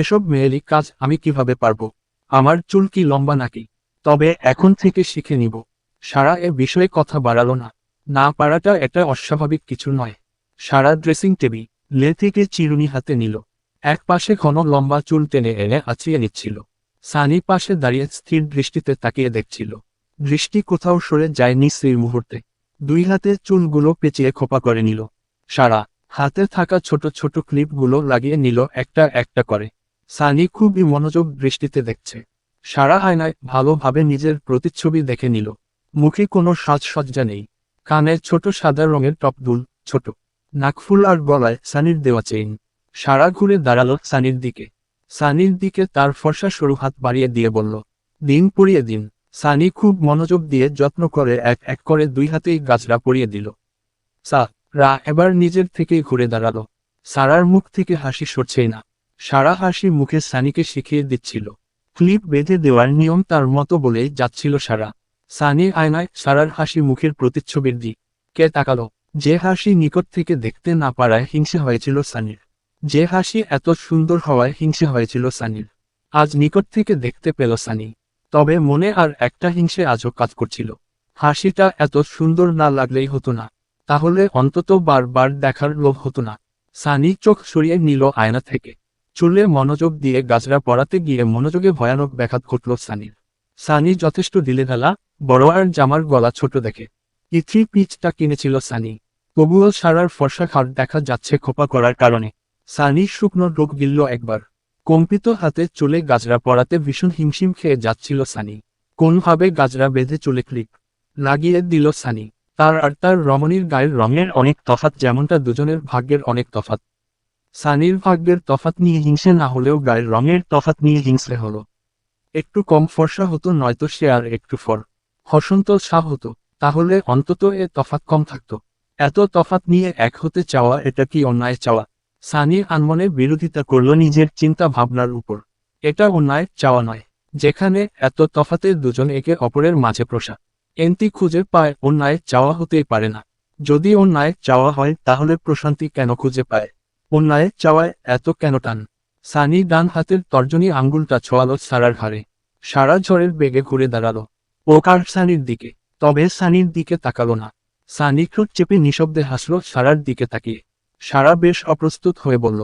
এসব মেয়েলি কাজ আমি কীভাবে পারব? আমার চুল কি লম্বা নাকি? তবে এখন থেকে শিখে নিব। সারা এ বিষয়ে কথা বাড়ালো না। না পারাটা এটা অস্বাভাবিক কিছু নয়। সারা ড্রেসিং টেবিল লে থেকে চিরুনি হাতে নিল। এক পাশে ঘন লম্বা চুল টেনে এনে আছিয়ে নিচ্ছিল। সানি পাশে দাঁড়িয়ে স্থির দৃষ্টিতে তাকিয়ে দেখছিল। দৃষ্টি কোথাও সরে যায়নি সেই মুহূর্তে। দুই হাতে চুলগুলো পেঁচিয়ে খোপা করে নিল। সারা হাতে থাকা ছোট ছোট ক্লিপগুলো লাগিয়ে নিল একটা একটা করে। সানি খুবই মনোযোগ দৃষ্টিতে দেখছে। সারা আয়নায় ভালোভাবে নিজের প্রতিচ্ছবি দেখে নিল। মুখে কোনো সাজসজ্জা নেই। কানে ছোট সাদা রঙের টপ দুল, ছোট। নাকফুল আর গলায় সানির দেওয়া চেইন। সারা ঘুরে দাঁড়াল সানির দিকে। সানির দিকে তার ফর্সা সরু হাত বাড়িয়ে দিয়ে বলল, দিন পরিয়ে দিন। সানি খুব মনোযোগ দিয়ে যত্ন করে এক এক করে দুই হাতেই গাছরা পরিয়ে দিল। সা, রা এবার নিজের থেকেই ঘুরে দাঁড়াল। সারার মুখ থেকে হাসি সরছেই না। সারা হাসি মুখে সানিকে শিখিয়ে দিচ্ছিল। ক্লিপ বেঁধে দেওয়ার নিয়ম তার মতো বলেই যাচ্ছিল সারা। সানি আয়নায় সারার হাসি মুখের প্রতিচ্ছবির দিক কে তাকালো। যে হাসি নিকট থেকে দেখতে না পারায় হিংসে হয়েছিল সানির। যে হাসি এত সুন্দর হওয়ায় হিংসে হয়েছিল সানির। আজ নিকট থেকে দেখতে পেল সানি। তবে মনে আর একটা হিংসে আজও কাজ করছিল। হাসিটা এত সুন্দর না লাগলেই হতো না। তাহলে অন্তত বারবার দেখার লোভ হতো না। সানি চোখ সরিয়ে নিল আয়না থেকে। চুলে মনোযোগ দিয়ে গাছরা পড়াতে গিয়ে মনোযোগে ভয়ানক ব্যাঘাত ঘটল সানির সানি যথেষ্ট দিলে ঢালা বড়োয়ার জামার গলা ছোট দেখে। ইথ্রি পিচটা কিনেছিল সানি। তবুও সারার ফর্সা খাট দেখা যাচ্ছে খোপা করার কারণে। সানি শুকনো রোগ গিলল একবার। কম্পিত হাতে চুলে গাজরা পড়াতে ভীষণ হিমশিম খেয়ে যাচ্ছিল সানি। কোনভাবে গাজরা বেঁধে চুলে ক্লিপ লাগিয়ে দিল সানি? তার আর তার রমণীর গায়ের রঙের অনেক তফাত যেমনটা দুজনের ভাগ্যের অনেক তফাত। সানির ভাগ্যের তফাত নিয়ে হিংসে না হলেও গায়ের রঙের তফাত নিয়ে হিংসে হলো। একটু কম ফর্সা হতো, নয়তো সে আর একটু ফর। হসন্ত শাহ হতো, তাহলে অন্তত এ তফাত কম থাকতো। এত তফাত নিয়ে এক হতে চাওয়া, এটা কি অন্যায় চাওয়া? সানি আনমনে বিরোধিতা করল নিজের চিন্তা ভাবনার উপর। এটা অন্যায় চাওয়া নয়, যেখানে এত তফাতে দুজন একে অপরের মাঝে প্রসা। এনতি খুঁজে পায়, অন্যায় চাওয়া হতেই পারে না। যদি অন্যায় চাওয়া হয়, তাহলে প্রশান্তি কেন খুঁজে পায়? অন্যায় চাওয়ায় এত কেন টান? সানি ডান হাতের তর্জনী আঙ্গুলটা ছোয়ালো সারার ঘাড়ে। সারা ঝড়ের বেগে ঘুরে দাঁড়াল। ওকার সানির দিকে? তবে সানির দিকে তাকালো না। সানি ঠোঁট চেপে নিঃশব্দে হাসল সারার দিকে তাকিয়ে। সারা বেশ অপ্রস্তুত হয়ে বলল,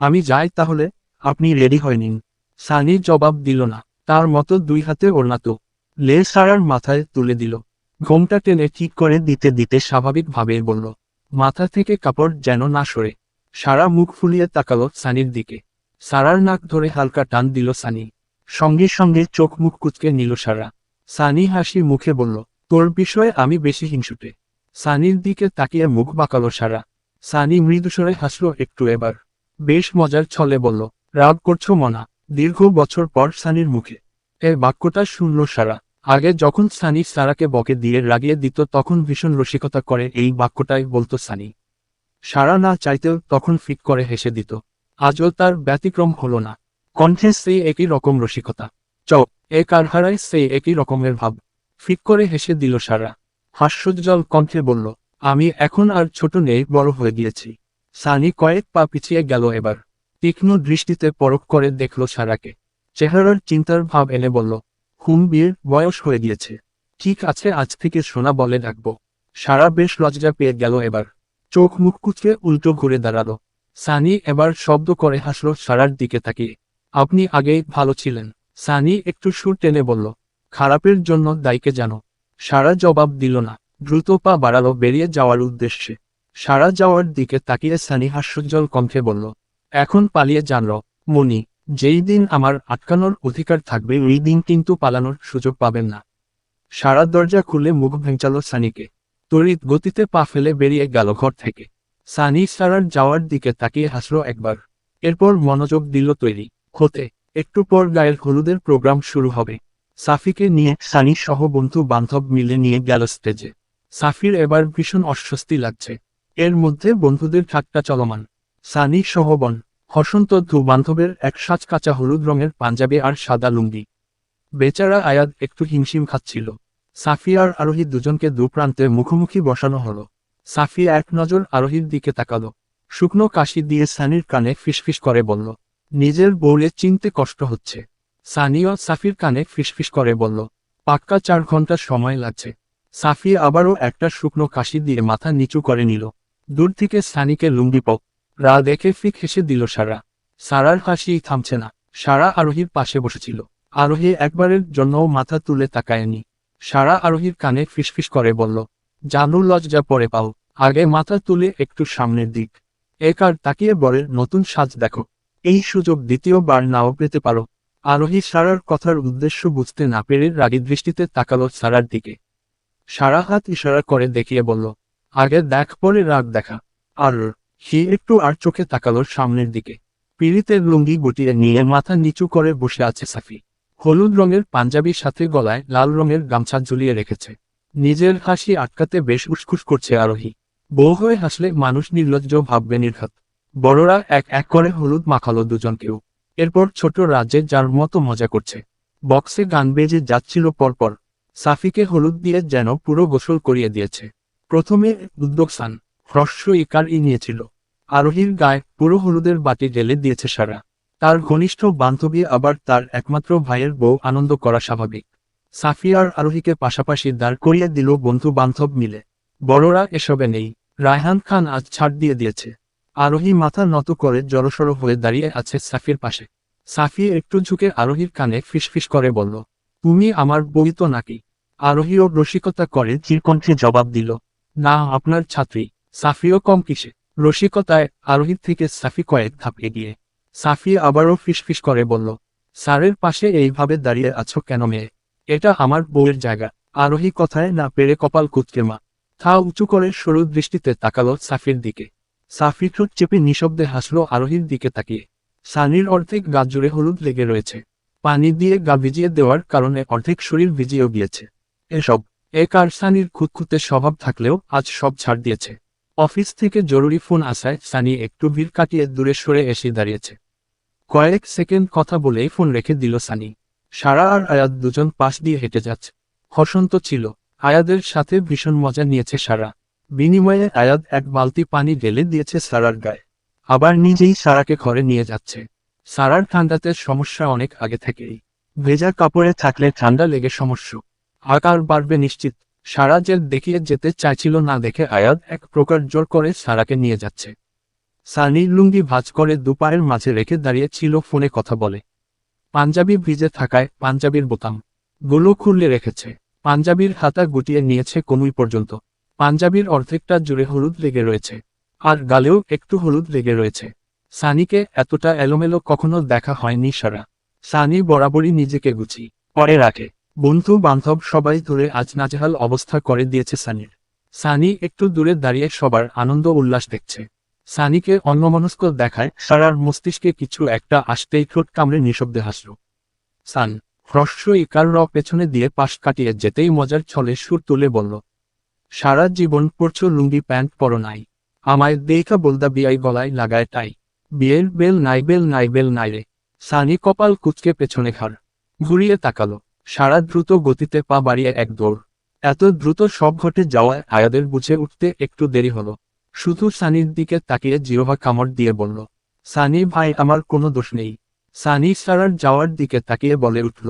আমি যাই তাহলে, আপনি রেডি হয়ে নিন। সানি জবাব দিল না। তার মতো দুই হাতে ওড়নাতো লে সারার মাথায় তুলে দিল। ঘোমটা টেনে ঠিক করে দিতে দিতে স্বাভাবিকভাবে বলল, মাথা থেকে কাপড় যেন না সরে। সারা মুখ ফুলিয়ে তাকালো সানির দিকে। সারার নাক ধরে হালকা টান দিল সানি। সঙ্গে সঙ্গে চোখ মুখ কুচকে নিল সারা। সানি হাসি মুখে বলল, তোর বিষয়ে আমি বেশি হিংসুটে। সানির দিকে তাকিয়ে মুখ বাঁকালো সারা। সানি মৃদুস্বরে হাসলো একটু এবার। বেশ মজার ছলে বলল, রাগ করছ মনা। দীর্ঘ বছর পর সানির মুখে এ বাক্যটা শুনল সারা। আগে যখন সানি সারাকে বকে দিয়ে রাগিয়ে দিত তখন ভীষণ রসিকতা করে এই বাক্যটাই বলতো সানি। সারা না চাইতেও তখন ফিক করে হেসে দিত। আজও তার ব্যতিক্রম হলো না। কণ্ঠে সেই একই রকম রসিকতা। চ এ কারহারায় সেই একই রকমের ভাব। ফিক করে হেসে দিল সারা হাস্যোজ্জ্বল কণ্ঠে বলল, আমি এখন আর ছোট নেই, বড় হয়ে গিয়েছি। সানি কয়েক পা পিছিয়ে গেল এবার। তীক্ষ্ণ দৃষ্টিতে পরখ করে দেখল সারাকে। চেহারার চিন্তার ভাব এনে বলল, হুম, বিয়ের বয়স হয়ে গিয়েছে। ঠিক আছে, আজ থেকে সোনা বলে ডাকবো। সারা বেশ লজ্জা পেয়ে গেল এবার। চোখ মুখ কুচকে উল্টো ঘুরে দাঁড়াল। সানি এবার শব্দ করে হাসল, সারার দিকে তাকিয়ে আপনি আগেই ভালো ছিলেন। সানি একটু সুর টেনে বলল, খারাপের জন্য দায়কে জানো। সারা জবাব দিল না। দ্রুত পা বাড়ালো বেরিয়ে যাওয়ার উদ্দেশ্যে। সারা যাওয়ার দিকে তাকিয়ে সানি হাস্যোজ্জ্বল কণ্ঠে বলল, এখন পালিয়ে জানল মনি। যেই দিন আমার আটকানোর অধিকার থাকবে, ওই দিন কিন্তু পালানোর সুযোগ পাবেন না। সারা দরজা খুলে মুখ ভেঙচালো সানিকে। তড়িৎ গতিতে পা ফেলে বেরিয়ে গেল ঘর থেকে। সানি সারার যাওয়ার দিকে তাকিয়ে হাসলো একবার। এরপর মনোযোগ দিল তৈরি। হতে একটু পর গায়ের হলুদের প্রোগ্রাম শুরু হবে। সাফিকে নিয়ে সানি সহ বন্ধু বান্ধব মিলে নিয়ে গেল স্টেজে। সাফির এবার ভীষণ অস্বস্তি লাগছে। এর মধ্যে বন্ধুদের ঠাট্টা চলমান। সানি সহবন হসন্ত ধু বান্ধবের এক সাজ কাঁচা হলুদ রঙের পাঞ্জাবি আর সাদা লুঙ্গি। বেচারা আয়াদ একটু হিমশিম খাচ্ছিল। সাফি আর আরোহী দুজনকে দুপ্রান্তে মুখোমুখি বসানো হলো। সাফি এক নজর আরোহীর দিকে তাকালো। শুকনো কাশি দিয়ে সানির কানে ফিসফিস করে বলল, নিজের বউলে চিনতে কষ্ট হচ্ছে। সানিও সাফির কানে ফিসফিস করে বলল, পাক্কা চার ঘণ্টা সময় লাগছে। সাফি আবারও একটা শুকনো কাশি দিয়ে মাথা নিচু করে নিল। দূর থেকে সানিকে লুঙ্গি পক, রা দেখে ফিক হেসে দিল সারা। সারার হাসি থামছে না। সারা আরোহীর পাশে বসেছিল। আরোহী একবারের জন্যও মাথা তুলে তাকায়নি। সারা আরোহীর কানে ফিসফিস করে বলল, জানু লজ্জা পরে পাও। আগে মাথা তুলে একটু সামনের দিক। একার তাকিয়ে বরের নতুন সাজ দেখো। এই সুযোগ দ্বিতীয়বার নাও পেতে পারো আরোহী সারার কথার উদ্দেশ্য বুঝতে না পেরে রাগী দৃষ্টিতে তাকালো সারার দিকে। সারা হাত ইশারা করে দেখিয়ে বলল, আগে দেখ পরে রাগ দেখা আর সে একটু আর চোখে তাকালো সামনের দিকে। পিড়িতের লুঙ্গি গুটিয়ে নিয়ে মাথা নিচু করে বসে আছে সাফি। হলুদ রঙের পাঞ্জাবির সাথে গলায় লাল রঙের গামছা ঝুলিয়ে রেখেছে। নিজের হাসি আটকাতে বেশ উসখুস করছে আরোহী। বউ হয়ে হাসলে মানুষ নির্লজ্জ ভাববে নির্ঘাত। বড়রা এক এক করে হলুদ মাখালো দুজনকেও। এরপর ছোট রাজ্যে যার মতো মজা করছে। বক্সে গান বেজে যাচ্ছিল পরপর। সাফিকে হলুদ দিয়ে যেন পুরো গোসল করিয়ে দিয়েছে। প্রথমে উদ্যোগ সান, হ্রস্ব ইকার ই নিয়েছিল। আরোহীর গায়ে পুরো হলুদের বাটি ঢেলে দিয়েছে সারা। তার ঘনিষ্ঠ বান্ধবী আবার তার একমাত্র ভাইয়ের বউ আনন্দ করা স্বাভাবিক। সাফিয়ার আরোহীকে পাশাপাশি দাঁড় করিয়ে দিল বন্ধু বান্ধব মিলে। বড়রা এসবে নেই। রায়হান খান আজ ছাড় দিয়ে দিয়েছে। আরোহী মাথা নত করে জড়সড় হয়ে দাঁড়িয়ে আছে সাফির পাশে। সাফি একটু ঝুঁকে আরোহীর কানে ফিসফিস করে বলল, তুমি আমার বই তো নাকি? আরোহীও রসিকতা করে চিরকণ্ঠে জবাব দিল, না, আপনার ছাত্রী। সাফিও কম কিসে? রসিকতায় আরোহীর থেকে সাফি কয়েক ধাপ এগিয়ে। সাফি আবারও ফিসফিস করে বলল, স্যারের পাশে এইভাবে দাঁড়িয়ে আছো কেন মেয়ে? এটা আমার বউয়ের জায়গা। আরোহী কথায় না পেরে কপাল কুচকে মা। থা উঁচু করে সরু দৃষ্টিতে তাকালো সাফির দিকে। সাফি ঠোঁট চেপে নিঃশব্দে হাসলো আরোহীর দিকে তাকিয়ে। সানির অর্ধেক গা জুড়ে হলুদ লেগে রয়েছে। পানি দিয়ে গা ভিজিয়ে দেওয়ার কারণে অর্ধেক শরীর ভিজিয়েও গিয়েছে। এসব। এক আর সানির খুঁতখুঁতে স্বভাব থাকলেও আজ সব ছাড় দিয়েছে। অফিস থেকে জরুরি ফোন আসায় সানি একটু ভিড় কাটিয়ে দূরে সরে এসে দাঁড়িয়েছে। কয়েক সেকেন্ড কথা বলেই ফোন রেখে দিল সানি। সারা আর আয়াত দুজন পাশ দিয়ে হেঁটে যাচ্ছে। হসন্ত ছিল। আয়াদের সাথে ভীষণ মজা নিয়েছে সারা। বিনিময়ে আয়াদ এক বালতি পানি ঢেলে দিয়েছে সারার গায়ে। আবার নিজেই সারাকে ঘরে নিয়ে যাচ্ছে। সারার ঠান্ডাতে সমস্যা অনেক আগে থেকেই। ভেজা কাপড়ে থাকলে ঠান্ডা লেগে সমস্যা। আকার বাড়বে নিশ্চিত। সারা যে দেখিয়ে যেতে চাইছিল না দেখে আয়াদ এক প্রকার জোর করে সারাকে নিয়ে যাচ্ছে। সানির লুঙ্গি ভাঁজ করে দুপায়ের মাঝে রেখে দাঁড়িয়ে ছিল ফোনে কথা বলে। পাঞ্জাবি ভিজে থাকায় পাঞ্জাবির বোতামগুলো খুললে রেখেছে। পাঞ্জাবির হাতা গুটিয়ে নিয়েছে কনুই পর্যন্ত। পাঞ্জাবির অর্ধেকটা জুড়ে হলুদ লেগে রয়েছে। আর গালেও একটু হলুদ লেগে রয়েছে। সানিকে এতটা এলোমেলো কখনো দেখা হয়নি সারা। সানি বরাবরই নিজেকে গুছি পরে রাখে। বন্ধু বান্ধব সবাই ধরে আজ নাজেহাল অবস্থা করে দিয়েছে সানির। সানি একটু দূরে দাঁড়িয়ে সবার আনন্দ উল্লাস দেখছে। সানিকে অন্যমনস্ক দেখায় সারার মস্তিষ্কে কিছু একটা আসতেই ঠোঁট কামড়ে নিঃশব্দে হাসল। সান, হ্রস্ব ইকার র পেছনে দিয়ে পাশ কাটিয়ে যেতেই মজার ছলে সুর তুলে বলল, সারা জীবন পড়ছ লুঙ্গি প্যান্ট পরো নাই, আমায় দেখা বলদা বিয়াই গলায় লাগায় তাই, বিয়ের বেল নাই বেল নাই বেল নাই রে। সানি কপাল কুচকে পেছনে খার ঘুরিয়ে তাকালো, সারা দ্রুত গতিতে পা বাড়িয়ে এক দৌড়। এত দ্রুত সব ঘটে যাওয়ায় আয়াদের বুঝে উঠতে একটু দেরি হলো। শুধু সানির দিকে তাকিয়ে জিরোভা কামড় দিয়ে বলল, সানি ভাই, আমার কোনো দোষ নেই। সানি সারার যাওয়ার দিকে তাকিয়ে বলে উঠল,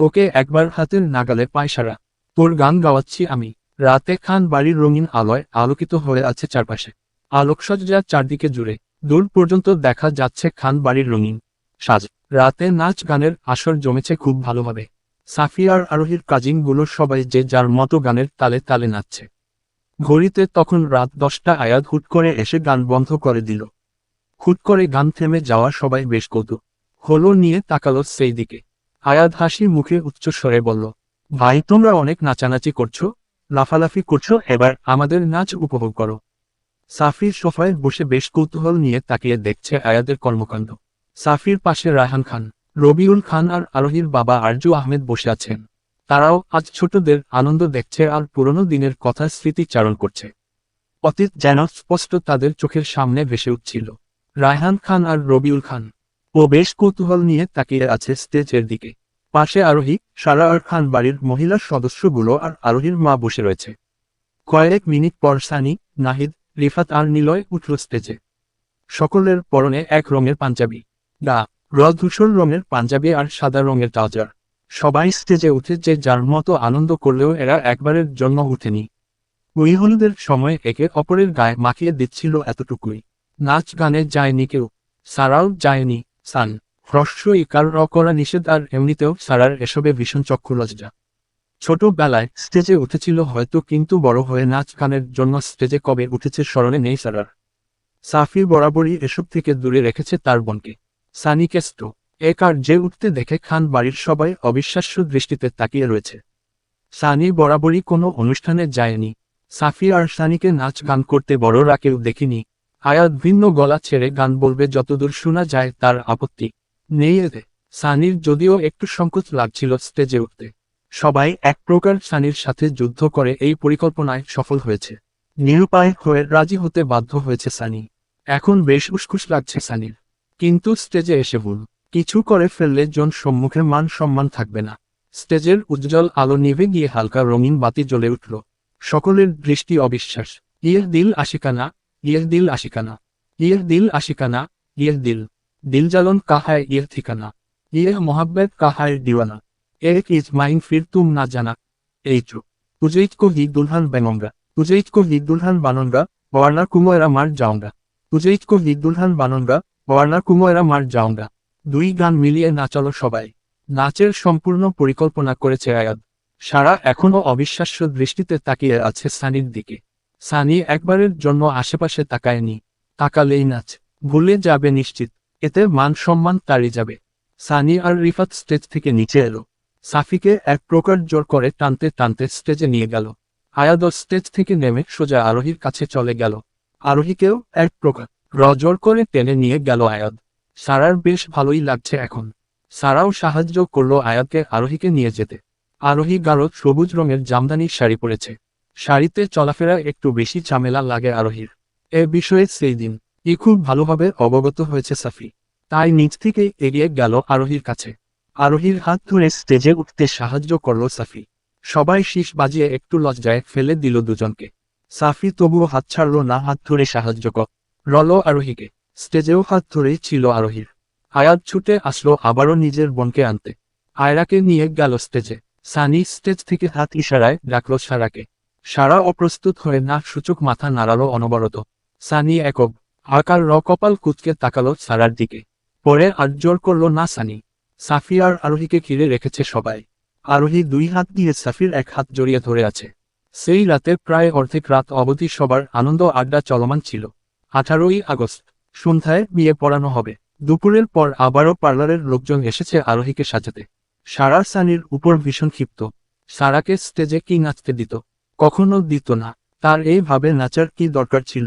তোকে একবার হাতের নাগালে পায় সারা। তোর গান গাওয়াচ্ছি আমি। রাতে খান বাড়ির রঙিন আলোয় আলোকিত হয়ে আছে চারপাশে। আলোকসজ্জা চারদিকে জুড়ে। দূর পর্যন্ত দেখা যাচ্ছে খান বাড়ির রঙিন সাজ। রাতে নাচ গানের আসর জমেছে খুব ভালোভাবে। সাফিয়ার আরোহীর কাজিনগুলো সবাই যে যার মতো গানের তালে তালে নাচছে। ঘড়িতে তখন রাত দশটা আয়াত হুট করে এসে গান বন্ধ করে দিল। হুট করে গান থেমে যাওয়া সবাই বেশ কৌতুক। হলো নিয়ে তাকালো সেই দিকে। আয়াত হাসি মুখে উচ্চ স্বরে বলল, ভাই, তোমরা অনেক নাচানাচি করছ, লাফালাফি করছ, এবার আমাদের নাচ উপভোগ করো। সাফির সোফায় বসে বেশ কৌতূহল নিয়ে তাকিয়ে দেখছে আয়াদের কর্মকাণ্ড। সাফির পাশে রায়হান খান, রবিউল খান আর আরোহীর বাবা আরজু আহমেদ বসে আছেন। তারাও আজ ছোটদের আনন্দ দেখছে আর পুরনো দিনের কথা স্মৃতিচারণ করছে। অতীত যেন স্পষ্ট তাদের চোখের সামনে ভেসে উঠছিল। রায়হান খান আর রবিউল খান। ও বেশ কৌতূহল নিয়ে তাকিয়ে আছে স্টেজের দিকে। পাশে আরোহী সারা আর খান বাড়ির মহিলা সদস্যগুলো আর আরোহীর মা বসে রয়েছে। কয়েক মিনিট পর সানি, নাহিদ, রিফাত আর নিলয় উঠল স্টেজে। সকলের পরনে এক রঙের পাঞ্জাবি। গা র ধূসর রঙের পাঞ্জাবি আর সাদা রঙের ট্রাউজার। সবাই স্টেজে উঠে যে যার মতো আনন্দ করলেও এরা একবারের জন্য উঠেনি। ওই হলুদের সময় একে অপরের গায়ে মাখিয়ে দিচ্ছিল এতটুকুই। নাচ গানে যায়নি কেউ, সারাও যায়নি, সান। হ্রস্ব ইকার র করা নিষেধ আর এমনিতেও সারার এসবে ভীষণ চক্ষু লজ্জা। ছোটবেলায় স্টেজে উঠেছিল হয়তো কিন্তু বড় হয়ে নাচ গানের জন্য স্টেজে কবে উঠেছে স্মরণে নেই সারার। সাফির বরাবরই এসব থেকে দূরে রেখেছে তার বোনকে সানি কেস্টো এক আর যে উঠতে দেখে খান বাড়ির সবাই অবিশ্বাস্য দৃষ্টিতে তাকিয়ে রয়েছে। সানি বরাবরই কোনো অনুষ্ঠানে যায়নি। সাফি আর সানিকে নাচ গান করতে বড়রা কেউ দেখিনি। আয়াত ভিন্ন গলা ছেড়ে গান বলবে, যতদূর শোনা যায় তার আপত্তি নেই এতে। সানির যদিও একটু সংকোচ লাগছিল স্টেজে উঠতে। সবাই এক প্রকার সানির সাথে যুদ্ধ করে এই পরিকল্পনায় সফল হয়েছে। নিরুপায় হয়ে রাজি হতে বাধ্য হয়েছে সানি। এখন বেশ উসকুস লাগছে সানির। কিন্তু স্টেজে এসে ভুল কিছু করে ফেললে জন সম্মুখে মান সম্মান থাকবে না। স্টেজের উজ্জ্বল আলো নিভে গিয়ে হালকা রঙিন বাতি জ্বলে উঠল। সকলের দৃষ্টি অবিশ্বাস ইয়ের দিল আশিকানা, ইয়ের দিল আশিকানা। ইয়ের দিল আশিকানা, ইয়ের দিল। দিল জ্বালন কাহায় ইয়ের ঠিকানা? ইয়ে মোহাব্বত কাহায় দিওয়ানা? এক ইজ মাইন ফির তুম না জানা। এই চো তুজৈত কো হি দুলহান বেনঙ্গা। তুজৈত কো হি দুলহান বানঙ্গা ওয়ার্না কুমোয়রা মার যাওঙ্গা তুজৈত কো হি দুলহান বানঙ্গা ওয়ার্না কুমোয়রা মার যাওঙ্গা দুই গান মিলিয়ে নাচলো সবাই। নাচের সম্পূর্ণ পরিকল্পনা করেছে আয়াদ সারা এখনও অবিশ্বাস্য দৃষ্টিতে তাকিয়ে আছে সানির দিকে। সানি একবারের জন্য আশেপাশে তাকায়নি। তাকালেই নাচ। ভুলে যাবে নিশ্চিত। এতে মান সম্মান তাড়ি যাবে। সানি আর রিফাত স্টেজ থেকে নিচে এলো। সাফিকে এক প্রকার জোর করে টানতে টানতে স্টেজে নিয়ে গেল। আয়াদ স্টেজ থেকে নেমে সোজা আরোহীর কাছে চলে গেল। আরোহীকেও এক প্রকার রজর করে টেনে নিয়ে গেল আয়াদ সারার বেশ ভালোই লাগছে এখন। সারাও সাহায্য করল আয়াতকে আরোহীকে নিয়ে যেতে। আরোহী গাঢ় সবুজ রঙের জামদানি শাড়ি পরেছে। শাড়িতে চলাফেরা একটু বেশি ঝামেলা লাগে আরোহীর। এ বিষয়ে সেই দিন। ই খুব ভালোভাবে অবগত হয়েছে সাফি। তাই নিজ থেকে এগিয়ে গেল আরোহীর কাছে। আরোহীর হাত ধরে স্টেজে উঠতে সাহায্য করল সাফি। সবাই শীষ বাজিয়ে একটু লজ্জায় ফেলে দিল দুজনকে। সাফি তবুও হাত ছাড়ল না, হাত ধরে সাহায্য কর রল আরোহীকে। স্টেজেও হাত ধরেই ছিল আরোহীর। আয়াত ছুটে আসলো আবারও নিজের বোনকে আনতে। আয়রাকে নিয়ে গেল স্টেজে। সানি স্টেজ থেকে হাত ইশারায় ডাকল সারাকে। সারা অপ্রস্তুত হয়ে না সূচক, মাথা নাড়ালো অনবরত। সানি একক। আকার র কপাল কুচকে তাকালো সারার দিকে। পরে আর জোর করল না সানি। সাফি আর আরোহীকে ঘিরে রেখেছে সবাই। আরোহী দুই হাত দিয়ে সাফির এক হাত জড়িয়ে ধরে আছে। সেই রাতে প্রায় অর্ধেক রাত অবধি সবার আনন্দ আড্ডা চলমান ছিল। আঠারোই আগস্ট। সন্ধ্যায় বিয়ে পড়ানো হবে। দুপুরের পর আবারও পার্লারের লোকজন এসেছে আরোহীকে সাজাতে। সারা সানির উপর ভীষণ ক্ষিপ্ত। সারাকে স্টেজে কি নাচতে দিত। কখনো দিত না। তার এইভাবে নাচার কি দরকার ছিল?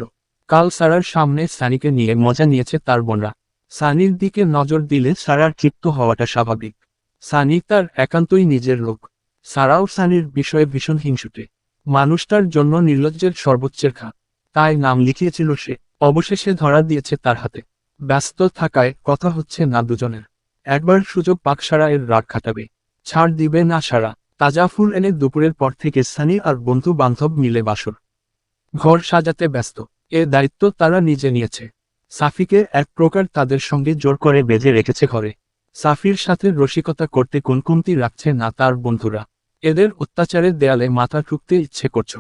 কাল সারার সামনে সানিকে নিয়ে মজা নিয়েছে তার বোনরা। সানির দিকে নজর দিলে সারার ক্ষিপ্ত হওয়াটা স্বাভাবিক। সানি তার একান্তই নিজের লোক। সারাও সানির বিষয়ে ভীষণ হিংসুটে। মানুষটার জন্য নির্লজ্জের সর্বোচ্চের খা তাই নাম লিখিয়েছিল সে। অবশেষে ধরা দিয়েছে তার হাতে। ব্যস্ত থাকায় কথা হচ্ছে না দুজনের। একবার সুযোগ পাক সারা এর রাগ খাটাবে ছাড় দিবে না সারা। তাজা ফুল এনে দুপুরের পর থেকে সানি আর বন্ধু বান্ধব মিলে বাসর। ঘর সাজাতে ব্যস্ত। এ দায়িত্ব তারা নিজে নিয়েছে। সাফিকে এক প্রকার তাদের সঙ্গে জোর করে বেঁধে রেখেছে ঘরে। সাফির সাথে রসিকতা করতে কোনকুমতি রাখছে না তার বন্ধুরা। এদের অত্যাচারের দেয়ালে মাথা ঠুকতে ইচ্ছে করছ।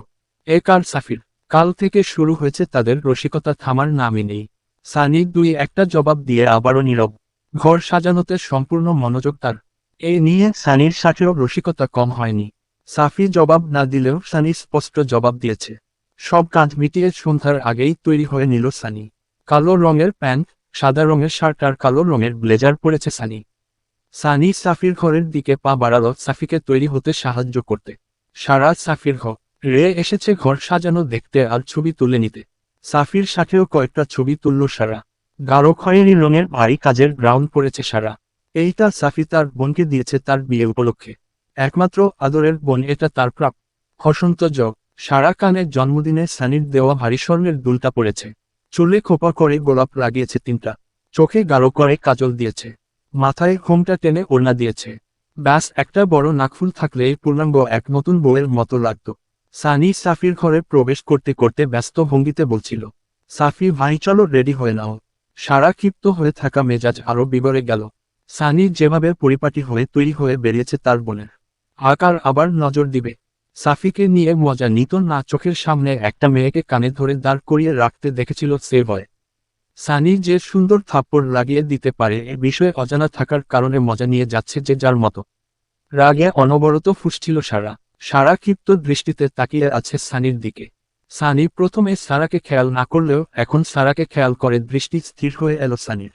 এ কার সাফির? কাল থেকে শুরু হয়েছে তাদের রসিকতা থামার নামই নেই। সানি দুই একটা জবাব দিয়ে আবারও নীরব। ঘর সাজানোতে সম্পূর্ণ মনোযোগ তার। এ নিয়ে সানির সাথেও রসিকতা কম হয়নি। সাফি জবাব না দিলেও সানি স্পষ্ট জবাব দিয়েছে। সব কাজ মিটিয়ে সন্ধ্যার আগেই তৈরি হয়ে নিল সানি। কালো রঙের প্যান্ট, সাদা রঙের শার্ট আর কালো রঙের ব্লেজার পরেছে সানি। সানি সাফির ঘরের দিকে পা বাড়ালো সাফিকে তৈরি হতে সাহায্য করতে। সারা সাফির ঘর রে এসেছে ঘর সাজানো দেখতে আর ছবি তুলে নিতে। সাফির সাথেও কয়েকটা ছবি তুলল সারা। গাঢ় খয়েরি রঙের ভারী কাজের গ্রাউন্ড পড়েছে সারা। এইটা সাফি তার বোনকে দিয়েছে তার বিয়ে উপলক্ষে। একমাত্র আদরের বোন এটা তার প্রাপ হসন্ত যোগ সারা কানের জন্মদিনে সানির দেওয়া ভারী স্বর্ণের দুলটা পড়েছে। চুলে খোপা করে গোলাপ লাগিয়েছে তিনটা। চোখে গাঢ় করে কাজল দিয়েছে। মাথায় ঘোমটা টেনে ওড়না দিয়েছে। ব্যাস, একটা বড় নাকফুল থাকলে পূর্ণাঙ্গ এক নতুন বউয়ের মতো লাগত। সানি সাফির ঘরে প্রবেশ করতে করতে ব্যস্ত ভঙ্গিতে বলছিল, সাফি, ভাই, চলো, রেডি হয়ে নাও। সারা ক্ষিপ্ত হয়ে থাকা মেজাজ আরও বিগড়ে গেল। সানি যেভাবে পরিপাটি হয়ে তৈরি হয়ে বেরিয়েছে তার বোনের আকার আবার নজর দিবে। সাফিকে নিয়ে মজা নিত না, চোখের সামনে একটা মেয়েকে কানে ধরে দাঁড় করিয়ে রাখতে দেখেছিল সে ভয়। সানি যে সুন্দর থাপ্পড় লাগিয়ে দিতে পারে এ বিষয়ে অজানা থাকার কারণে মজা নিয়ে যাচ্ছে যে যার মতো। রাগে অনবরত ফুসছিল সারা। সারা ক্ষিপ্ত দৃষ্টিতে তাকিয়ে আছে সানির দিকে। সানি প্রথমে সারাকে খেয়াল না করলেও এখন সারাকে খেয়াল করে দৃষ্টি স্থির হয়ে এলো সানির।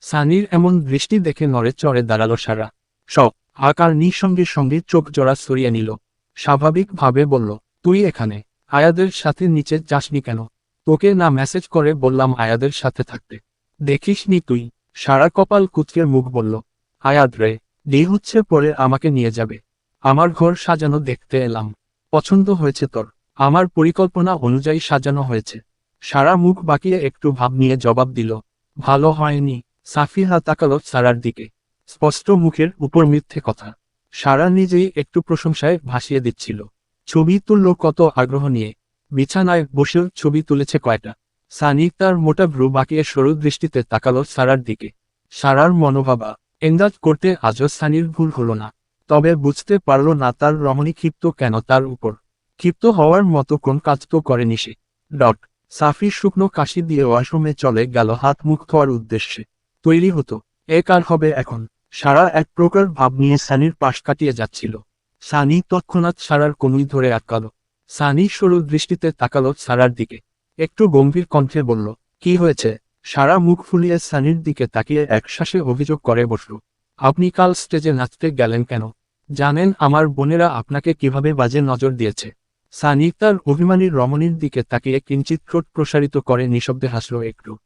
সানির এমন দৃষ্টি দেখে নড়ে চড়ে দাঁড়াল সারা। সব, আকার নিঃসঙ্গে সঙ্গে চোখ জোড়া সরিয়ে নিল। স্বাভাবিকভাবে বলল, তুই এখানে, আয়াদের সাথে নিচে যাসনি কেন? তোকে না মেসেজ করে বললাম আয়াদের সাথে থাকতে। দেখিসনি তুই? সারা কপাল কুচকের মুখ বলল, আয়াদ রে ডে হচ্ছে পরে আমাকে নিয়ে যাবে। আমার ঘর সাজানো দেখতে এলাম। পছন্দ হয়েছে তোর। আমার পরিকল্পনা অনুযায়ী সাজানো হয়েছে। সারা মুখ বাকিয়ে একটু ভাব নিয়ে জবাব দিল, ভালো হয়নি। সাফিহা তাকালো সারার দিকে। স্পষ্ট মুখের উপর মিথ্যে কথা। সারা নিজেই একটু প্রশংসায় ভাসিয়ে দিচ্ছিল। ছবি তুলল কত আগ্রহ নিয়ে। বিছানায় বসেও ছবি তুলেছে কয়টা। সানি তার মোটা ভ্রু বাকিয়ে সরু দৃষ্টিতে তাকালো সারার দিকে। সারার মনোভাবা এন্দাজ করতে আজও সানির ভুল হলো না। তবে বুঝতে পারল না তার রমণী ক্ষিপ্ত কেন তার উপর। ক্ষিপ্ত হওয়ার মতো কোন কাজ তো করেনি সে। ডট সাফি শুকনো কাশি দিয়ে ওয়াশরুমে চলে গেল হাত মুখ ধোয়ার উদ্দেশ্যে। তৈরি হতো। এ কার হবে এখন? সারা এক প্রকার ভাব নিয়ে সানির পাশ কাটিয়ে যাচ্ছিল। সানি তৎক্ষণাৎ সারার কনুই ধরে আটকালো। সানি সরু দৃষ্টিতে তাকালো সারার দিকে। একটু গম্ভীর কণ্ঠে বলল, কি হয়েছে? সারা মুখ ফুলিয়ে সানির দিকে তাকিয়ে একশ্বাসে অভিযোগ করে বসল। আপনি কাল স্টেজে নাচতে গেলেন কেন? জানেন, আমার বোনেরা আপনাকে কীভাবে বাজে নজর দিয়েছে। সানি তার অভিমানী রমণীর দিকে তাকিয়ে কিঞ্চিত ঠোঁট প্রসারিত করে নিঃশব্দে হাসল একটু।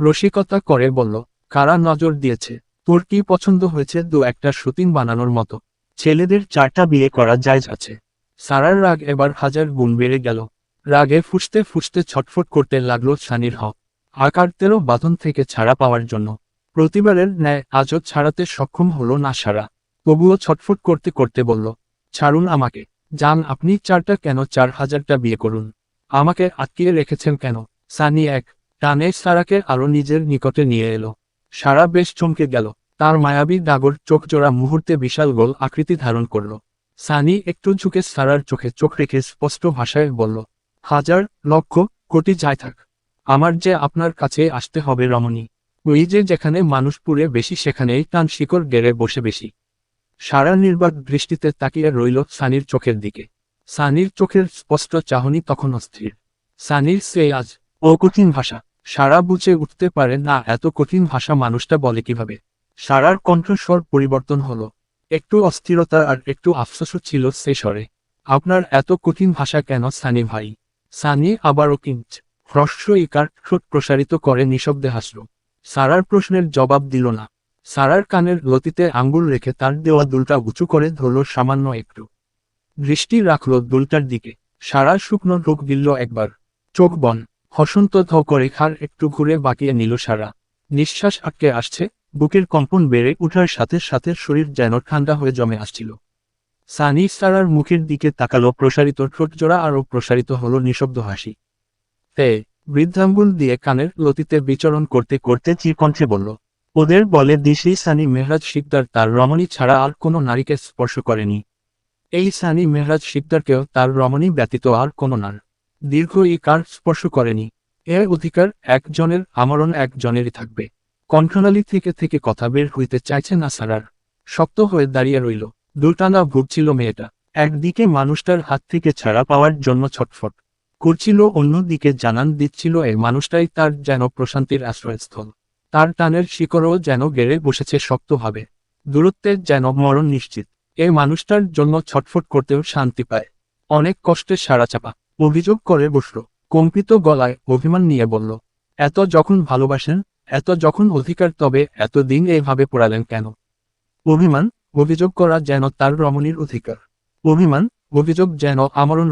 রসিকতা করে বলল, কারা নজর দিয়েছে? তোর কি পছন্দ হয়েছে দু একটা শুটিং বানানোর মতো? ছেলেদের চারটা বিয়ে করা জায়জ আছে সারার রাগ এবার হাজার গুণ বেড়ে গেল। রাগে ফুসতে ফুসতে ছটফট করতে লাগল সানির হক। আকার তেরো বাঁধন থেকে ছাড়া পাওয়ার জন্য। প্রতিবারের ন্যায় আজও ছাড়াতে সক্ষম হলো না সারা। তবুও ছটফট করতে করতে বলল, ছাড়ুন আমাকে। যান আপনি চারটা কেন? চার হাজারটা বিয়ে করুন। আমাকে আটকিয়ে রেখেছেন কেন? সানি এক টানে সারাকে আরও নিজের নিকটে নিয়ে এলো। সারা বেশ চমকে গেল। তার মায়াবী ডাগর চোখ জোড়া মুহূর্তে বিশাল গোল আকৃতি ধারণ করল। সানি একটু ঝুঁকে সারার চোখে চোখ রেখে স্পষ্ট ভাষায় বলল, হাজার, লক্ষ, কোটি যাই থাক। আমার যে আপনার কাছে আসতে হবে রমণী। যে যেখানে মানুষ পুরে বেশি, সেখানেই টান শিকড় গেড়ে বসে বেশি। সারা নির্বাক দৃষ্টিতে তাকিয়ে রইল সানির চোখের দিকে। সানির চোখের স্পষ্ট চাহনি তখন অস্থির। সানির সে আজ ও কঠিন ভাষা। সারা বুঝে উঠতে পারে না এত কঠিন ভাষা মানুষটা বলে কীভাবে। সারার কণ্ঠস্বর পরিবর্তন হলো। একটু অস্থিরতা আর একটু আফসোসও ছিল সে স্বরে। আপনার এত কঠিন ভাষা কেন সানি ভাই? সানি আবারও কিঞ্চ। হ্রস্ব ইকার ঠোঁট প্রসারিত করে নিঃশব্দে হাসল। সারার প্রশ্নের জবাব দিল না। সারার কানের লতিতে আঙ্গুল রেখে তার দেওয়া দুলটা উঁচু করে ধরল সামান্য একটু। দৃষ্টি রাখল দুলটার দিকে। সারা শুকনো ঢোক দিল একবার। চোখ বন। হসন্ত ধ করে খার একটু ঘুরে বাকিয়ে নিল সারা। নিঃশ্বাস আটকে আসছে। বুকের কম্পন বেড়ে উঠার সাথে সাথে শরীর যেন ঠান্ডা হয়ে জমে আসছিল। সানি সারার মুখের দিকে তাকালো প্রসারিত ঠোঁটজোড়া আরও প্রসারিত হলো নিঃশব্দ হাসি। তে বৃদ্ধাঙ্গুল দিয়ে কানের লতিতে বিচরণ করতে করতে চিরকণ্ঠে বলল, ওদের বলে দিশি সানি মেহরাজ শিকদার, তার রমণী ছাড়া আর কোনো নারীকে স্পর্শ করেনি। এই সানি মেহরাজ শিকদারকেও তার রমণী ব্যতীত আর কোনো নার। দীর্ঘ ই কার স্পর্শ করেনি। এর অধিকার একজনের, আমরণ একজনেরই থাকবে। কণ্ঠনালী থেকে থেকে কথা বের হইতে চাইছে না সারার। শক্ত হয়ে দাঁড়িয়ে রইল। দুটানা ভুগছিল মেয়েটা। একদিকে মানুষটার হাত থেকে ছাড়া পাওয়ার জন্য ছটফট। করছিল, অন্যদিকে জানান দিচ্ছিল এই মানুষটাই তার যেন প্রশান্তির আশ্রয়স্থল। তার টানের শিকড়ও যেন গেড়ে বসেছে শক্তভাবে। দূরত্বের যেন মরণ নিশ্চিত। এই মানুষটার জন্য ছটফট করতেও শান্তি পায়। অনেক কষ্টে সারা চাপা অভিযোগ করে বসল। কম্পিত গলায় অভিমান নিয়ে বলল, এত যখন ভালোবাসেন, এত যখন অধিকার, তবে এতদিন এভাবে পড়ালেন কেন? অভিমান, অভিযোগ করা যেন তার রমণীর অধিকার। অভিমান, অভিযোগ যেন আমরণ